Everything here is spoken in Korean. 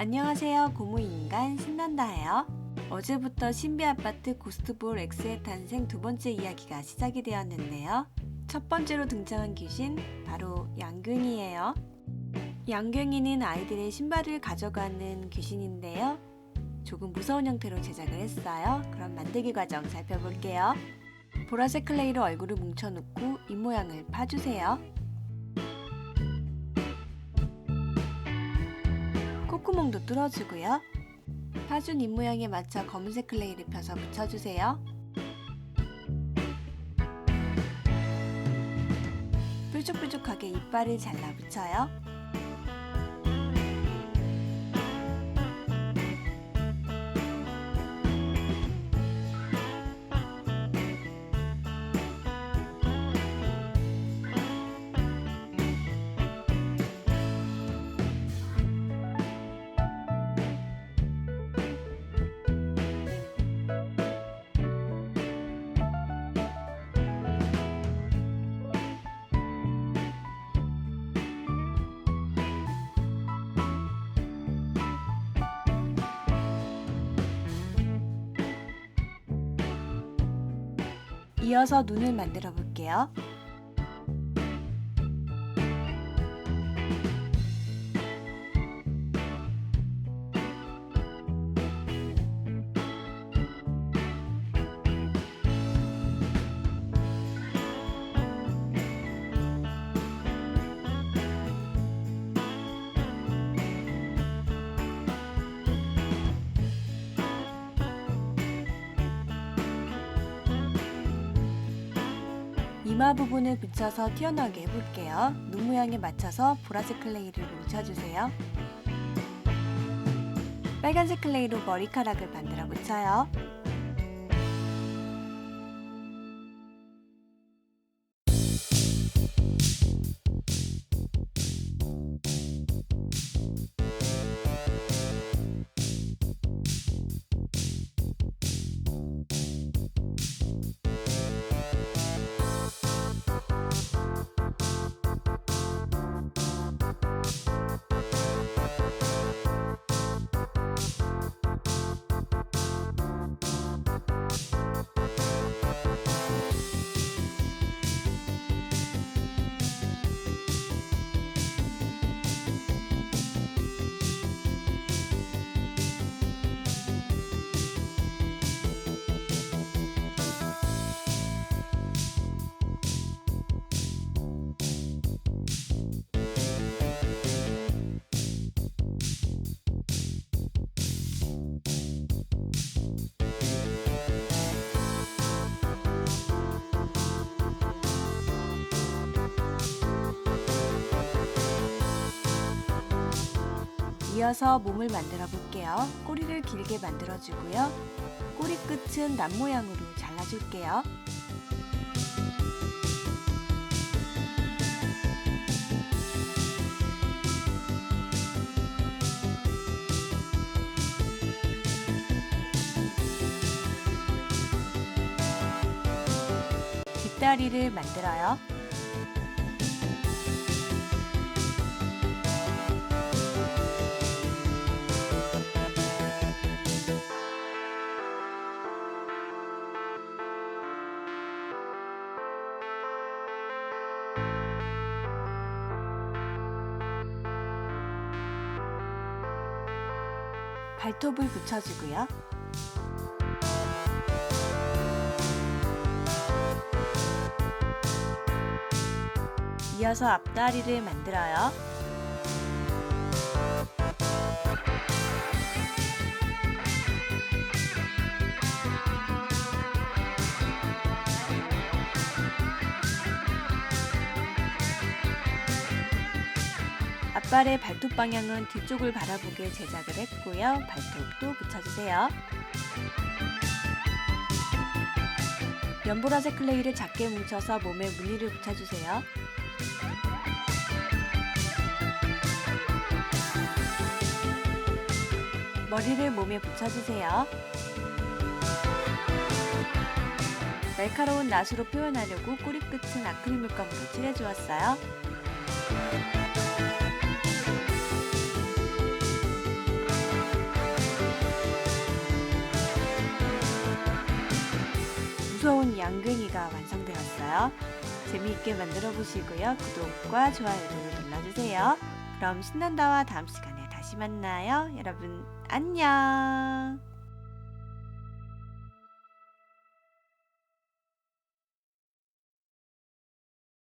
안녕하세요. 고무인간 신난다예요. 어제부터 신비 아파트 고스트볼 X의 탄생 두 번째 이야기가 시작이 되었는데요. 첫 번째로 등장한 귀신 바로 양균이에요. 양균이는 아이들의 신발을 가져가는 귀신인데요. 조금 무서운 형태로 제작을 했어요. 그럼 만들기 과정 살펴볼게요. 보라색 클레이로 얼굴을 뭉쳐놓고 입모양을 파주세요. 콧구멍도 뚫어주고요. 파준 입모양에 맞춰 검은색 클레이를 펴서 붙여주세요. 뾰족뾰족하게 이빨을 잘라 붙여요. 이어서 눈을 만들어 볼게요. 이마 부분을 붙여서 튀어나오게 해볼게요. 눈 모양에 맞춰서 보라색 클레이를 뭉쳐주세요. 빨간색 클레이로 머리카락을 만들어 붙여요. 이어서 몸을 만들어 볼게요. 꼬리를 길게 만들어 주고요. 꼬리 끝은 남 모양으로 잘라 줄게요. 뒷다리를 만들어요. 발톱을 붙여주고요. 이어서 앞다리를 만들어요. 앞발의 발톱 방향은 뒤쪽을 바라보게 제작을 했고요. 발톱도 붙여주세요. 연보라색 클레이를 작게 뭉쳐서 몸에 무늬를 붙여주세요. 머리를 몸에 붙여주세요. 날카로운 낫으로 표현하려고 꼬리 끝은 아크릴 물감으로 칠해주었어요. 무서운 양갱이가 완성되었어요. 재미있게 만들어 보시고요. 구독과 좋아요도 눌러주세요. 그럼 신난다와 다음 시간에 다시 만나요. 여러분 안녕.